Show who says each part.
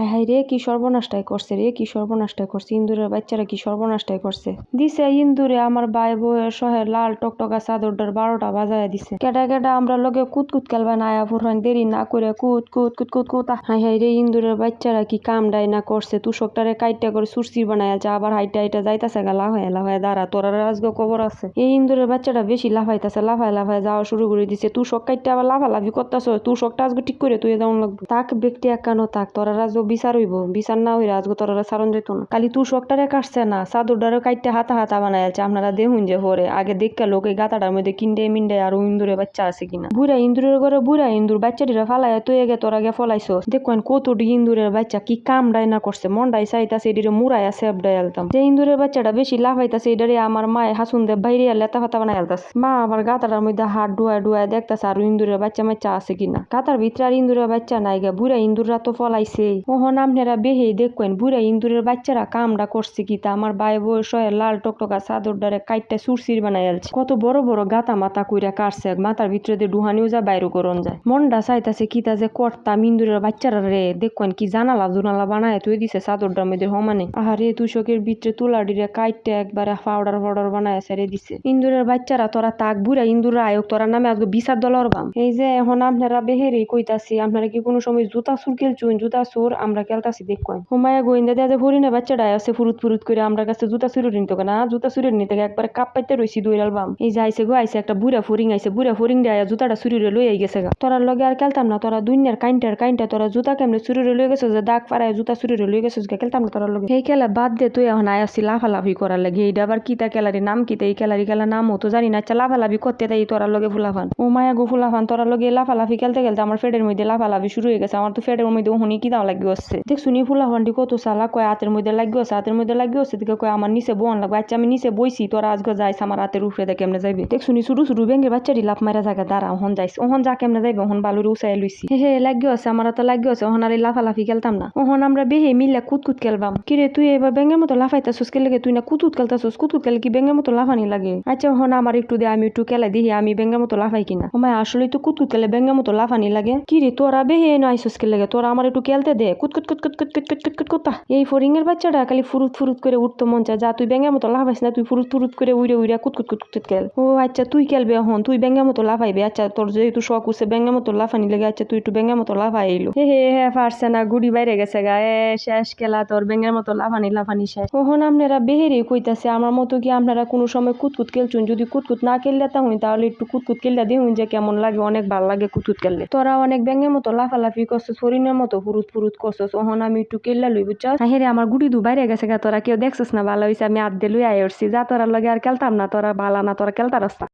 Speaker 1: High high রে, কি সর্বনাশটাই করছে রে, কি সর্বনাশটাই করছে। ইন্দুরের বাচ্চারা কি সর্বনাশটাই করছে। দিছে ইন্দুরে আমার ভাই বউয়ের সহে লাল টকটকা চাদরটার বারোটা বাজায় দিছে। কেটা কেটা আমরা লগে কুত খেলবা না আয়া ফুরহান, দেরি না করে কুত কুত কুত কুত কুত। হাই হাই রে, ইন্দুরের বাচ্চারা কি কাম ডাই না করছে। তুষকটারে কাইটটা করে সুরসির বানায় আছে আবার হাইটা হাইটা যাইতাছে গা লাভ লাফায় লাফায় দাঁড়া, তোরা রাজগো কবর আছে। এই ইন্দুরের বাচ্চাটা বেশি লাফাইতাছে, লাফায় লাফায় যাওয়া শুরু করে দিছে। তুষক কাইটটা আবার লাফালাফি করতেছ, তুষকটা আজকে ঠিক করে তুই যাওয়ান লাগবে। তাক ব্যক্তি একানো তাক, তোরা রাজগো বিচার হইব। বিচার না হইলে আজকে তোরা সারণ যেত না খালি তুষকটারে কাটছে না চাদরটারে কাইটটা হাতা হাতা বানায় আছে আপনারা দেখুন যে হরে। আগে দেখকা লোক এই গাতাটার মধ্যে কিন্ডে মিন্ডে আর ইন্দুরে বাচ্চা আছে কিনা। বুড়া ইন্দুরের ঘরে বুড়া ইন্দুর বাচ্চাটিরা ফালাই তুই আগে তোর আগে ফলাইছো দেখুন কতটি ইন্দুরের বাচ্চা, কি কাম ডাই না করছে। মন্ডাই চাইতাছে, এটিরে মুড়াইয়া সেব ডাই আলতাম। যে ইন্দুরের বাচ্চাটা বেশি লাফাইতাছে, এটারে আমার মায়ে হাসুন দে বাইরে লেতা ফাতা বানাই আলতাছে। মা আমার গাতাটার মধ্যে হাত ডুয়ায় ডুয়ায় দেখতাছে আর ইন্দুরের বাচ্চা মাচ্চা আছে কিনা। গাতার ভিতরে আর ইন্দুরের বাচ্চা নাই গা, বুড়া ইন্দুররা তো ফলাইছে ওহন আপনারা বেহে দেখবেন, বুড়া ইন্দুরের বাচ্চারা কামটা করছে কি তা। আমার ভাই বয়স লাল টকটকা চাদর ডারে কাইটটা সুরসির বানাই আলছে। কত বড় বড় গাতা মাথা কইরা কাটছে মাথার ভিতরে দিয়ে ডুহানিও যা বাইরে করন যায়। মনটা চাইতাছে কিতা যে কর্তা ইন্দুরের বাচ্চারা রে, দেখবেন কি জানালা জুনালা বানায় তুই দিছে চাদরটার মধ্যে সমানে। আহারে, তুষকের ভিতরে তুলা ডিরে কাইটটা একবারে পাউডার পাউডার বানায় ছেড়ে দিছে। ইন্দুরের বাচ্চারা তোরা তাক, বুড়া ইন্দুরা আয়োগ, তোরা নামে আজকে বিচার দলর বাম এই যে এখন আপনারা বেহেরি কইতাছি, আপনারা কি কোনো সময় জুতা সুর খেলছুন জুতা সুর আমরা খেলতাছি দেখবেন হুমায়া গোয়েন্দা দেয়া যে ফরিনা বাচ্চাটা আছে, ফুরুত ফুরুত করে আমরা কাছে জুতা চুরি নিতে না জুতা চুরি নিতে একবার কাপ পাইতে রইছি দইরাল বাম। এই যে আইসে গো আইসে একটা বুড়া ফরিং আইসে বুড়া ফরিং দেয়া জুতাটা চুরি লই আই গেছে গা। তোরা লগে আর খেলতাম না, তোরা দুনিয়ার কাইন্টার কাইন্টা, তোরা জুতা কেমনে চুরি লই গেছে যে দাগ পাড়ায় জুতা চুরি লই গেছিস গা, খেলতাম না তোরা লগে। এই খেলা বাদ দে, তুই এখন আয়াসি লাফালাফি করার লাগে। এইটা আবার কিতা খেলারি, নাম কিতা, এই খেলারি খেলা নাম তো জানি না আচ্ছা লাফালাফি করতে তাই তোরা লগে ফুলাফান। ও মায়া গো ফুলাফান তোরা লগে লাফালাফি খেলতে খেলতে আমার ফেডের মধ্যে লাফালাফি শুরু হয়ে গেছে, আমার তো ফেডের মধ্যে ওহনি কি দাও হচ্ছে দেখ, শুনি ফুলাফানটি কত সালা কয় হাতের মধ্যে লাগি হচ্ছে হাতের মধ্যে লাগি হচ্ছে দিকে কয় আমার নিচে বোন লাগবে। আচ্ছা আমি নিচে বইছি, তোরা আজকে যাইস, আমার হাতের উপরে দেখে কেমনে যাইবে। দেখ, শুনি শুরু শুরু ব্যাঙ্গের বাচ্চাটি লাফ মারা জায়গা দাঁড়া, ওহন যাইস। ওহন যা কেমনে যাইবে, ওহন বালুর উসাই লইছি। হে হে, লাগি হচ্ছে আমার তো লাগি হচ্ছে ওহন আর লাফালাফি খেলতাম না। ওহন আমরা বেহে মিল্লা কুতকুত খেলবাম। কিরে তুই এবার ব্যাঙ্গের মতো লাফাইতাছিস কে লাগে তুই না কুতুত খেলতাছিস? কুতুত খেলে কি ব্যাঙ্গের মতো লাফানি লাগে? আচ্ছা ওহন, আমার একটু দে, আমি একটু খেলা দিহি আমি ব্যাঙ্গের মতো লাফাই কিনা। ওমায় আসলে তো কুতুত খেলে ব্যাঙ্গের মতো লাফানি লাগে। কিরে তোরা বেহে এনে আইসস কে লাগে তোরা আমার একটু খেলতে দে। কুটকুত কুট কুট কুতকুত কুতকুত কুতকুতা এই ফরিংয়ের বাচ্চাটা খালি ফুরুত ফুরুত করে উঠতো মন চায় যা তুই ব্যাঙের মতো লাফাইস না তুই ফুরুত ফুরুত করে উড়ে উড়ে কুতকুত কুট খেল ও আচ্ছা তুই খেলবে এখন তুই ব্যাঙের মতো লাফাইবে আচ্ছা তোর যেহেতু শখ উঠছে ব্যাঙের মতো লাফানি লেগে আচ্ছা তুই একটু ব্যাঙের মতো লাফাই এলো হে হে পারছে না গুড়ি বাইরে গেছে গা এ শেষ খেলা তোর ব্যাঙের মতো লাফানি লাফানি শেষ ওহন আপনারা বেহেরে কইতাছে আমার মতো কি আপনারা কোনো সময় কুতকুত খেলছুন যদি কুতকুত না খেললে তা হই তাহলে একটু কুতকুত খেললে দেখুন যে কেমন লাগে অনেক ভালো লাগে কুতকুত খেললে তোরা অনেক ব্যাঙের মতো লাফালাফি করছিস ফরিনের মতো ফুরুত ফুরুত কর করছস ওহন আমি একটু কেল্লা লই বুঝছস রে, আমার গুটি দু বাইরে গেছে গা, তোরা কেউ দেখছস না, ভালো হইছে, আমি আদ লই উঠছি। যা তোরা লগে আর খেলতাম না, তোরা ভালা না, তোরা খেলতারস না।